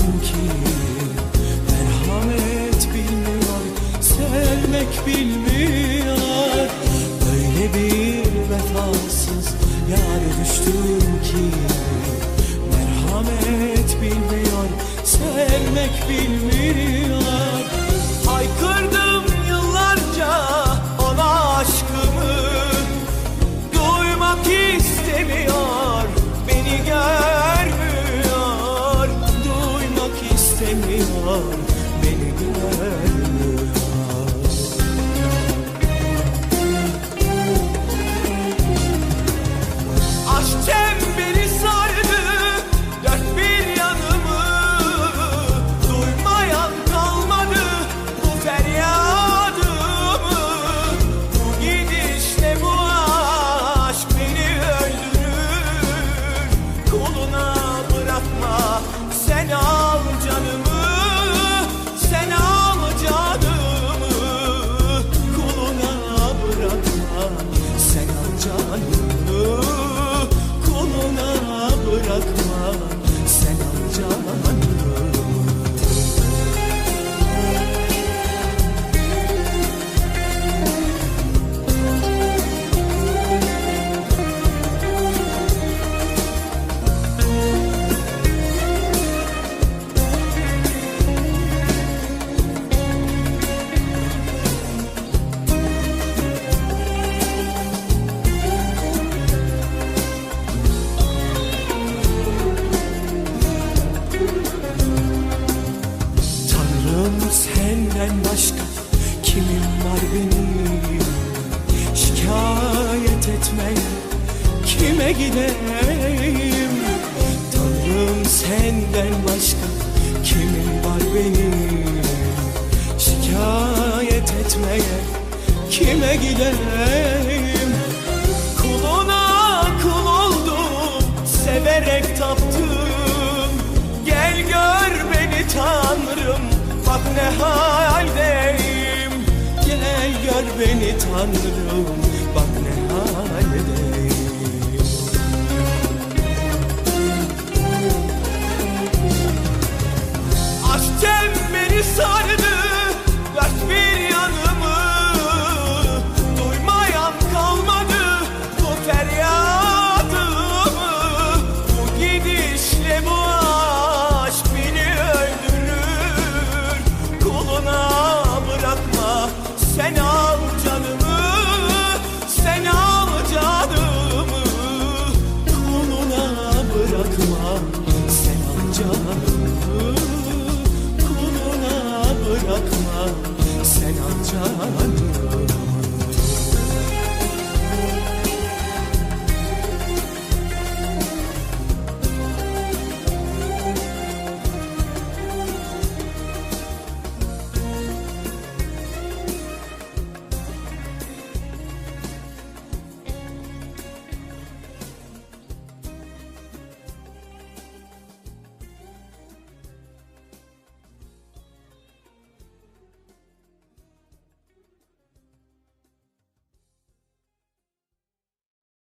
ki. Merhamet bilmiyor, sevmek bilmiyor. Öyle bir vefasız yâre düştüm ki. Merhamet bilmiyor, sevmek bilmiyor love. Senden başka kimim var benim Şikayet etmeye kime gideyim? Tanrım senden başka kimim var benim Şikayet etmeye kime gideyim? Kuluna kul oldum severek taptım. Gel gör beni tanrım bak ne gör beni tanrım